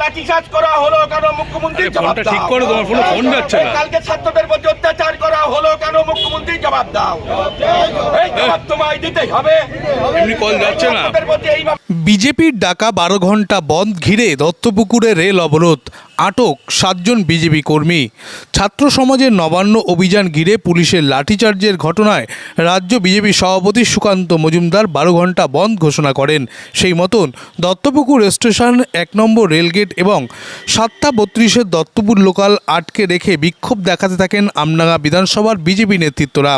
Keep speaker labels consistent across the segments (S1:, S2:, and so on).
S1: লাঠিচার্জ করা হলো কেন মুখ্যমন্ত্রী জবাব
S2: দাও। ঠিক করে তোমার ফোনে ফোন যাচ্ছে না।
S1: কালকে ছাত্রদের প্রতি অত্যাচার করা হলো কেন মুখ্যমন্ত্রী জবাব দাও। এই জবাব তোমায় দিতেই হবে।
S2: এমনি কল যাচ্ছে না।
S3: বিজেপির ডাকা বারো ঘণ্টা বন্ধ ঘিরে দত্তপুকুরে রেল অবরোধ। আটক সাতজন বিজেপি কর্মী। ছাত্র সমাজের নবান্ন অভিযান ঘিরে পুলিশের লাঠিচার্জের ঘটনায় রাজ্য বিজেপি সভাপতি সুকান্ত মজুমদার বারো ঘণ্টা বন্ধ ঘোষণা করেন। সেই মতন দত্তপুকুর স্টেশন এক নম্বর রেলগেট এবং সাতটা বত্রিশের দত্তপুর লোকাল আটকে রেখে বিক্ষোভ দেখাতে থাকেন আমনাগা বিধানসভার বিজেপি নেতৃত্বরা।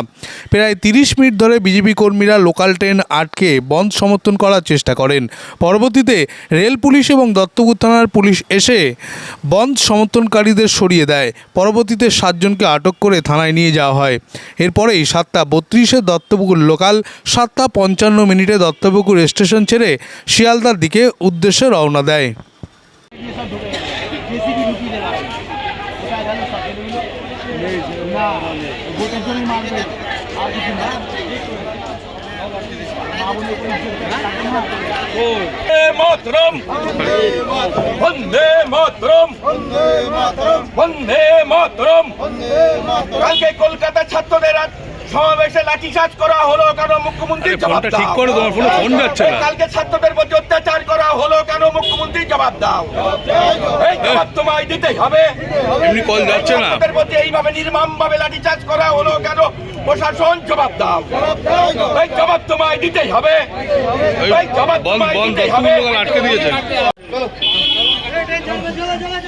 S3: প্রায় তিরিশ মিনিট ধরে বিজেপি কর্মীরা লোকাল ট্রেন আটকে বন্ধ সমর্থন করার চেষ্টা করেন। পরবর্তীতে রেল পুলিশ এবং দত্তপুর থানার পুলিশ এসে বন্ধ সমর্থনকারীদের সরিয়ে দেয় পরবর্তীতে সাতজনকে আটক করে থানায় নিয়ে যাওয়া হয় এরপরেই সাতটা বত্রিশে দত্তপুকুর লোকাল সাতটা পঞ্চান্ন মিনিটে দত্তপুকুর স্টেশন ছেড়ে শিয়ালদার দিকে উদ্দেশ্যে রওনা দেয়
S1: বন্দে মাতরম। বন্দে মাতরম। বন্দে মাতরম। কালকে কলকাতা ছাত্রদের সমাবেশে লাঠিচার্জ করা হলো কেন? মুখ্যমন্ত্রী
S2: ঠিক করে তোমার ফোন যাচ্ছে
S1: কালকে ছাত্রদের প্রতি অত্যাচার করা হলো কেন? মুখ্যমন্ত্রী জবাব দাও। এই জবাব তোমায় দিতেই হবে।
S2: এমনি কল যাচ্ছে না।
S1: ছাত্রদের প্রতি এইভাবে নির্মম ভাবে লাঠিচার্জ করা হলো কেন? প্রশাসন জবাব দাও। এই জবাব তোমায় দিতেই হবে। এই জবাব তোমায় দিতেই হবে।
S2: আটকে দিয়েছে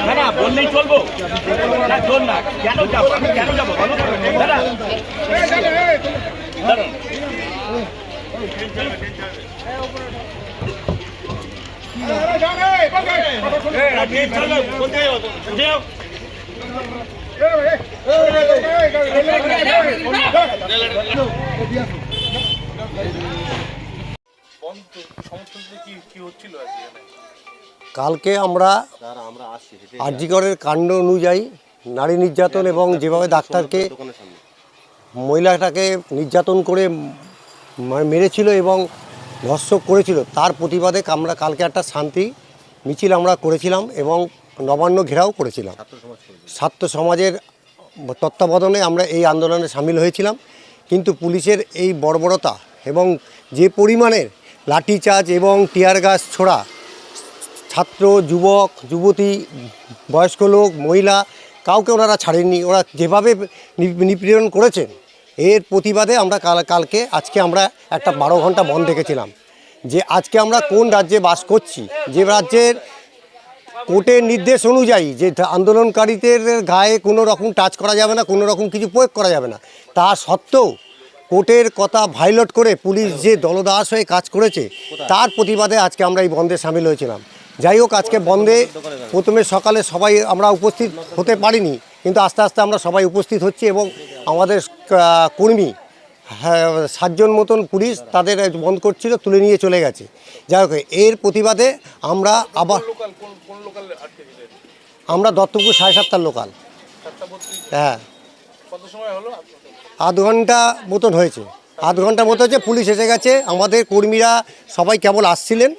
S1: দাদা বললেই চলবো না চল না কেন যাব আমি কেন যাব বলো দাদা দাঁড়ান। এই, আপনি চলো, কোথায় যাব? কোথায় যাব?
S4: কালকে আমরা আরজিকরের কাণ্ড অনুযায়ী নারী নির্যাতন এবং যেভাবে ডাক্তারকে মহিলাটাকে নির্যাতন করে মেরেছিল এবং ধর্ষক করেছিল তার প্রতিবাদে আমরা কালকে একটা শান্তি মিছিল আমরা করেছিলাম এবং নবান্ন ঘেরাও করেছিলাম। ছাত্র সমাজের তত্ত্বাবধানে আমরা এই আন্দোলনে সামিল হয়েছিলাম। কিন্তু পুলিশের এই বর্বরতা এবং যে পরিমাণের লাঠিচার্জ এবং টিয়ার গাছ ছোড়া, ছাত্র, যুবক, যুবতী, বয়স্ক লোক, মহিলা, কাউকে ওনারা ছাড়েননি। ওরা যেভাবে নিপীড়ন করেছেন, এর প্রতিবাদে আমরা কাল, কালকে আজকে আমরা একটা বারো ঘণ্টা বন্ধ রেখেছিলাম। যে আজকে আমরা কোন রাজ্যে বাস করছি, যে রাজ্যের কোর্টের নির্দেশ অনুযায়ী যে আন্দোলনকারীদের গায়ে কোনো রকম টাচ করা যাবে না, কোনো রকম কিছু প্রয়োগ করা যাবে না। তা সত্ত্বেও কোর্টের কথা ভাইলট করে পুলিশ যে দলদাস হয়ে কাজ করেছে, তার প্রতিবাদে আজকে আমরা এই বন্ধে সামিল হয়েছিলাম। যাই হোক, আজকে বন্ধে প্রথমে সকালে সবাই আমরা উপস্থিত হতে পারিনি, কিন্তু আস্তে আস্তে আমরা সবাই উপস্থিত হচ্ছি এবং আমাদের কর্মী হ্যাঁ সাতজন মতন পুলিশ তাদের বন্ধ করছিল তুলে নিয়ে চলে গেছে। যাই হোক এর প্রতিবাদে আমরা আবার আমরা দত্তপুর সাড়ে সাতটার লোকাল। হ্যাঁ। আধ ঘণ্টা মতন হয়েছে। আধ ঘণ্টা মতো হয়েছে পুলিশ এসে গেছে। আমাদের কর্মীরা সবাই কেবল আসছিলেন।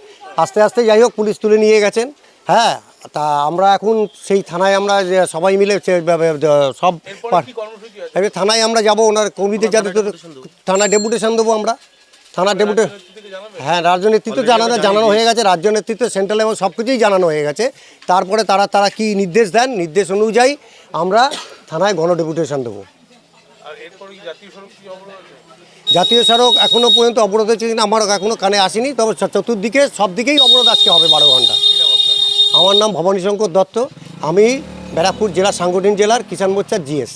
S4: আস্তে আস্তে যাই হোক পুলিশ তুলে নিয়ে গেছেন। হ্যাঁ তা আমরা এখন সেই থানায় আমরা সবাই মিলে সব এবার থানায় আমরা যাব ওনার কর্মীদের যাতে তো থানা ডেপুটেশন দেবো আমরা। থানা ডেপুটে হ্যাঁ রাজ্য নেতৃত্ব জানানো জানানো হয়ে গেছে রাজ্য নেতৃত্ব সেন্ট্রাল এবং সব কিছুই জানানো হয়ে গেছে। তারপরে তারা তারা কি নির্দেশ দেন? নির্দেশ অনুযায়ী আমরা থানায় গণ ডেপুটেশন দেবো। জাতীয় সড়ক এখনও পর্যন্ত অবরোধ হয়েছে কিনা আমার এখনও কানে আসেনি তবে চতুর্দিকে সব দিকেই অবরোধ আজকে হবে বারো ঘণ্টা। আমার নাম ভবানী শঙ্কর দত্ত। আমি ব্যারাকপুর জেলা সাংগঠনিক জেলার কিষাণ মোর্চার জিএস।